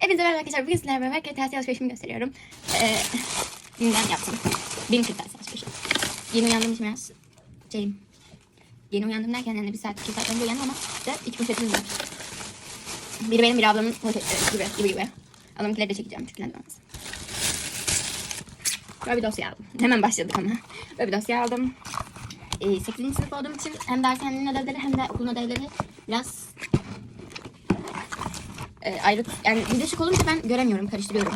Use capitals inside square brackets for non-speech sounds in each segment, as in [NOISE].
Hepinize merhaba arkadaşlar. Bugün sizlerle beraber kırtasiye alışverişimi gösteriyorum. Ee, dünden yaptım. Benim kırtasiye alışverişim. Yeni uyandım için biraz şeyim. Yeni uyandım derken yani bir saat, iki saat önce uyandım ama işte iki poşetimiz var. Biri benim, biri ablamın poşetleri gibi gibi gibi. Ablamınkileri de çekeceğim çünkü neden olmasın. Böyle bir dosya aldım. [LAUGHS] Hemen başladık ama. Böyle bir dosya aldım. Ee, 8. sınıf olduğum için hem dershanenin ödevleri hem de okulun ödevleri biraz e, ayrı yani birleşik olunca ben göremiyorum, karıştırıyorum.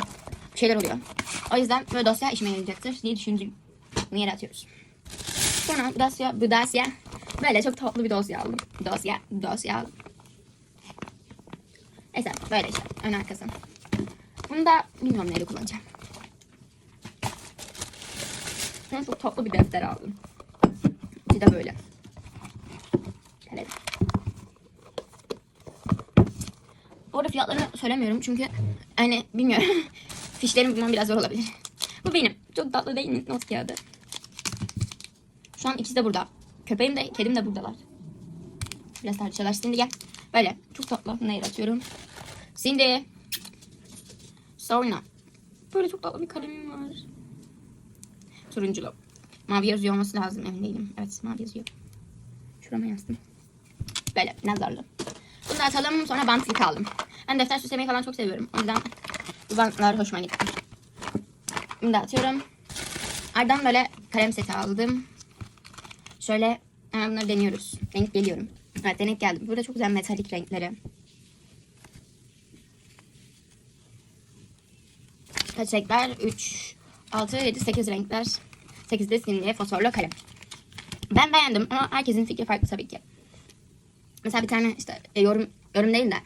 Şeyler oluyor. O yüzden böyle dosya işime yarayacaktır diye düşündüm. Bunu yere atıyoruz. Sonra dosya, bu dosya böyle çok tatlı bir dosya aldım. Dosya, dosya aldım. Neyse böyle işte ön arkası. Bunu da bilmiyorum neyle kullanacağım. Ben çok tatlı bir defter aldım. Bir de böyle. Kalem. Orada fiyatlarını söylemiyorum çünkü hani bilmiyorum. [LAUGHS] Fişlerimi bulmam biraz zor olabilir. Bu benim. Çok tatlı değil mi? Not kağıdı. Şu an ikisi de burada. Köpeğim de kedim de buradalar. Biraz tartışıyorlar. Şimdi gel. Böyle. Çok tatlı. Yere atıyorum. Şimdi. Sonra. Böyle çok tatlı bir kalemim var. Turunculu. Mavi yazıyor olması lazım emin değilim. Evet mavi yazıyor. Şurama yazdım. Böyle nazarlı. Bunu atalım sonra bant ilk aldım. Ben defter süslemeyi falan çok seviyorum. O yüzden bu bantlar hoşuma gitti. Bunu da atıyorum. Ardından böyle kalem seti aldım. Şöyle hemen bunları deniyoruz. Denk geliyorum. Evet denk geldim. Burada çok güzel metalik renkleri. Kaç renkler? 3, 6, 7, 8 renkler. 8 de simli fosforlu kalem. Ben beğendim ama herkesin fikri farklı tabii ki. Mesela bir tane işte e, yorum yorum değil de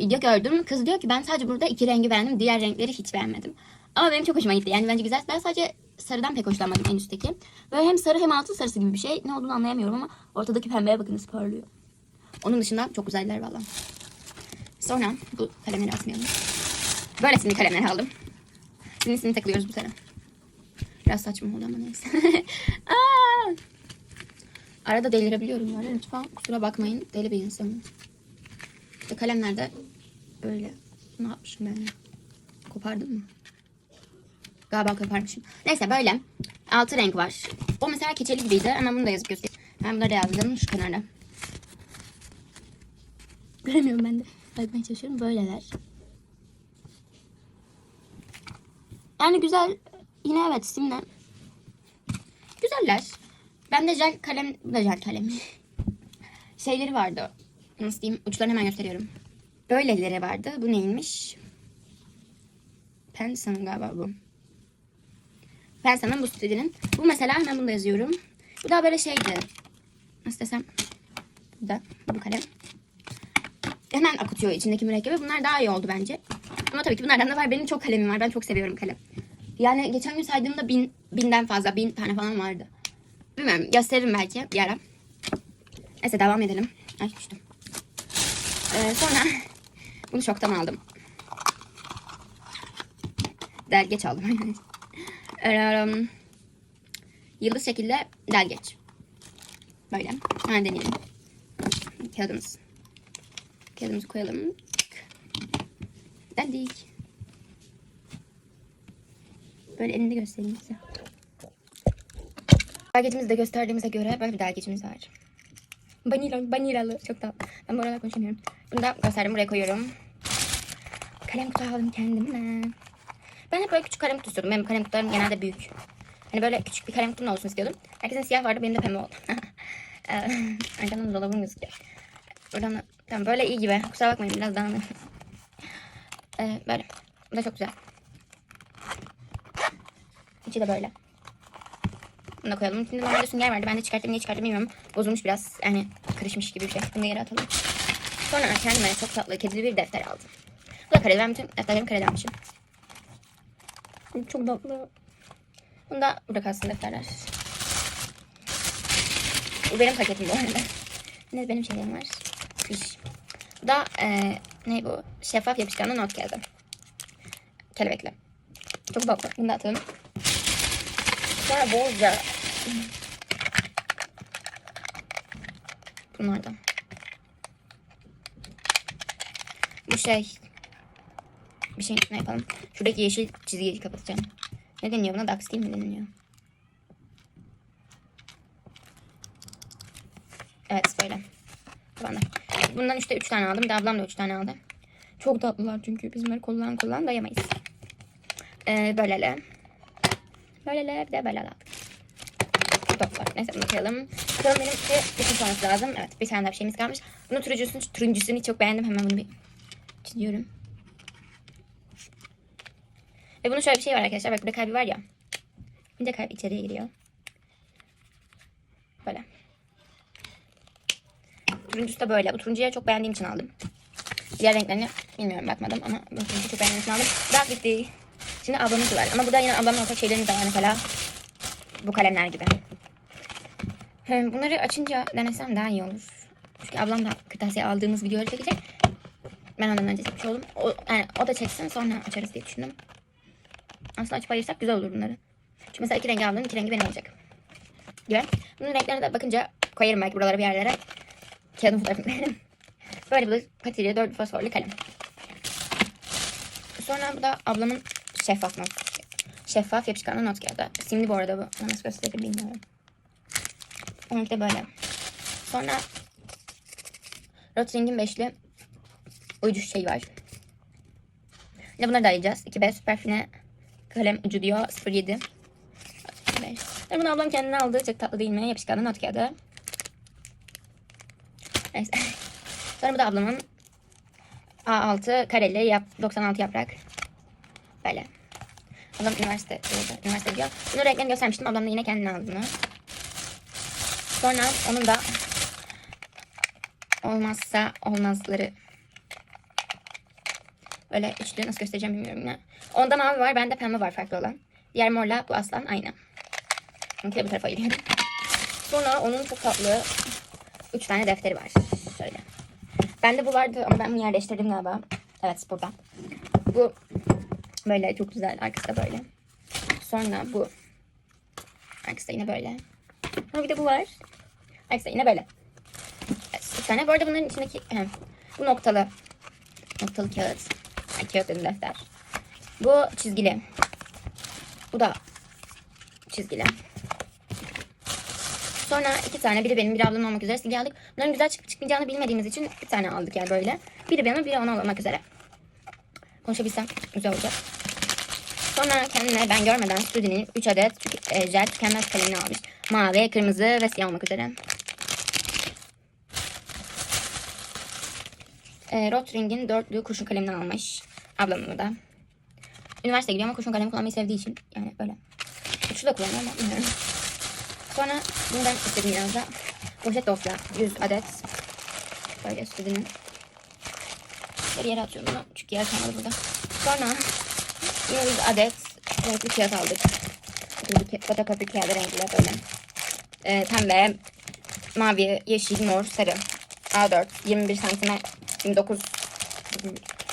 video gördüm. Kız diyor ki ben sadece burada iki rengi beğendim. Diğer renkleri hiç beğenmedim. Ama benim çok hoşuma gitti. Yani bence güzel. Ben sadece sarıdan pek hoşlanmadım en üstteki. Böyle hem sarı hem altın sarısı gibi bir şey. Ne olduğunu anlayamıyorum ama ortadaki pembeye bakınız parlıyor. Onun dışında çok güzeller valla. Sonra bu kalemleri atmayalım. Böyle simli kalemler aldım. Simlisini takılıyoruz bu sene. Biraz saçma oldu ama neyse. [LAUGHS] Aa! Arada delirebiliyorum yani lütfen kusura bakmayın deli bir insanım. İşte kalemler de böyle. Ne yapmışım ben? Kopardım mı? Galiba koparmışım. Neyse böyle. Altı renk var. O mesela keçeli gibiydi ama bunu da yazıp göstereyim. Ben bunları yazdım şu kenara. Göremiyorum ben de. Bakmaya çalışıyorum. Böyleler. Yani güzel. Yine evet simle. Güzeller. Ben de jel kalem, da jel kalem. [LAUGHS] Şeyleri vardı. Nasıl diyeyim? Uçlarını hemen gösteriyorum. Böyleleri vardı. Bu neymiş? Pensa'nın galiba bu. Pensa'nın bu stilinin. Bu mesela hemen bunu da yazıyorum. Bu da böyle şeydi. Nasıl desem? Bu da bu kalem. Hemen akutuyor içindeki mürekkebi. Bunlar daha iyi oldu bence. Ama tabii ki bunlardan da var. Benim çok kalemim var. Ben çok seviyorum kalem. Yani geçen gün saydığımda bin, binden fazla, bin tane falan vardı. Bilmiyorum gösteririm belki bir ara. Neyse devam edelim. Ay düştüm. Ee, sonra bunu şoktan aldım. Delgeç aldım. [LAUGHS] um, yıldız şekilde delgeç. Böyle. Hemen deneyelim. Kağıdımız. Kağıdımızı koyalım. Deldik. Böyle elinde göstereyim size. Dergecimizi de gösterdiğimize göre böyle bir dergecimiz var. Vanilya, vanilyalı. Çok tatlı. Ben bu aralar konuşamıyorum. Bunu da gösterdim. Buraya koyuyorum. Kalem kutu aldım kendime. Ben hep böyle küçük kalem kutu istiyordum. Benim kalem kutularım genelde büyük. Hani böyle küçük bir kalem kutum olsun istiyordum. Herkesin siyah vardı. Benim de pembe oldu. [LAUGHS] Ee, Arkamdan dolabım gözüküyor. Buradan da, tamam böyle iyi gibi. Kusura bakmayın biraz dağınık. ee, böyle. Bu da çok güzel. İçi de böyle. Bunu da koyalım. Şimdi normalde sünger vardı. Ben de çıkarttım. Niye çıkarttım bilmiyorum. Bozulmuş biraz. Yani kırışmış gibi bir şey. Bunu yere atalım. Sonra kendime çok tatlı kedili bir defter aldım. Bu da kareli. Ben bütün defterlerimi kareli. Çok tatlı. Bunda burada kalsın defterler. Bu benim paketim bu arada. Ne benim şeylerim var. Fiş. Bu da e, ne bu? Şeffaf yapışkanlı not kağıdı. Kelebekli. Çok tatlı. Bunu da atalım. Sonra bolca bunlardan. Bu şey bir şey ne yapalım? Şuradaki yeşil çizgiyi kapatacağım. Ne deniyor buna? Dax değil mi deniliyor? Evet böyle. Tamamdır. Bundan işte 3 tane aldım. Bir de ablam da 3 tane aldı. Çok tatlılar çünkü biz bunları kullan kullan dayamayız. Ee, böylele. Böylele bir de böyle aldık. Toplar. Neyse bunu koyalım. Bakalım benim bir bütün sonrası lazım. Evet bir tane daha bir şeyimiz kalmış. Bunun turuncusunu, turuncusunu çok beğendim. Hemen bunu bir çiziyorum. Ve bunun şöyle bir şey var arkadaşlar. Bak burada kalbi var ya. İnce kalp içeriye giriyor. Böyle. Turuncusu da böyle. Bu turuncuyu çok beğendiğim için aldım. Diğer renklerini bilmiyorum bakmadım ama bu turuncuyu çok beğendiğim için aldım. Daha bitti. Şimdi ablamınki var. Ama burada yine ablamın ortak şeylerimiz de var mesela. Bu kalemler gibi. Bunları açınca denesem daha iyi olur. Çünkü ablam da kırtasiye aldığımız videoları çekecek. Ben ondan önce çekmiş oldum. O, yani o da çeksin sonra açarız diye düşündüm. Aslında açıp ayırsak güzel olur bunları. Çünkü mesela iki rengi aldım. iki rengi benim olacak. Gibi. Bunun renklerine de bakınca koyarım belki buralara bir yerlere. Kağıdın fotoğrafını. [LAUGHS] Böyle bu da patili dört fosforlu kalem. Sonra bu da ablamın şeffaf not. Şeffaf yapışkanlı not kağıdı. Simli bu arada bu. Nasıl gösterir bilmiyorum. De böyle. Sonra Rotring'in beşli uyucu şey var. Yine bunları da arayacağız. 2B Superfine kalem ucu diyor. 07. Beş. Yani bunu ablam kendine aldı. Çok tatlı değil mi? Yapışkanlı not kağıdı. Neyse. [LAUGHS] Sonra bu da ablamın A6 kareli yap, 96 yaprak. Böyle. Ablam üniversite, üniversite diyor. Bunu renklerini göstermiştim. Ablam da yine kendine aldı bunu. Sonra onun da olmazsa olmazları böyle üçlü nasıl göstereceğim bilmiyorum yine. Onda mavi var, bende pembe var farklı olan. Diğer morla bu aslan aynı. Onunki de bu tarafa ayırıyorum. Sonra onun çok tatlı üç tane defteri var. Şöyle. Bende bu vardı ama ben bunu yerleştirdim galiba. Evet burada. Bu böyle çok güzel. Arkası da böyle. Sonra bu. Arkası da yine böyle. Sonra bir de bu var. Arkası da yine böyle. Üç tane. Bu arada bunların içindeki he, bu noktalı. Noktalı kağıt. Ay, kağıt dedim defter. Bu çizgili. Bu da çizgili. Sonra iki tane biri benim biri ablamın olmak üzere silgi aldık. Bunların güzel çıkıp çıkmayacağını bilmediğimiz için bir tane aldık yani böyle. Biri benim biri ona olmak üzere. Konuşabilsem güzel olacak. Sonra kendine ben görmeden Studi'nin 3 adet e, jel tükenmez kalemini almış. Mavi, kırmızı ve siyah olmak üzere. E, Rotring'in dörtlü kurşun kalemini almış. Ablamın da. Üniversiteye gidiyor ama kurşun kalemi kullanmayı sevdiği için yani böyle. Şu da kullanıyor ama bilmiyorum. Sonra bundan istedim biraz da. Poşet dosya 100 adet. Böyle Studi'nin. Bir yere atıyorum bunu. Çünkü yer kalmadı burada. Sonra 100 adet renkli kağıt aldık. Fotokopi, fotokopi kağıdı renkli böyle. Ee, pembe, mavi, yeşil, mor, sarı. A4 21 santime 29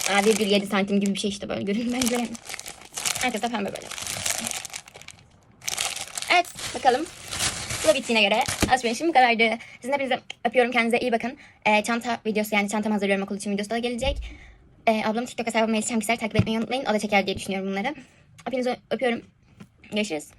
A1,7 santim gibi bir şey işte böyle görünüm [LAUGHS] benzeri. Herkes de pembe böyle. Evet bakalım. Bu da bittiğine göre alışverişim bu kadardı. Sizin hepinizi öpüyorum. Kendinize iyi bakın. Ee, çanta videosu yani çantamı hazırlıyorum okul için videosu da gelecek. Ee, ablamın TikTok hesabı Melis Çamkisler takip etmeyi unutmayın. O da çeker diye düşünüyorum bunları. Hepinizi öpüyorum. Görüşürüz.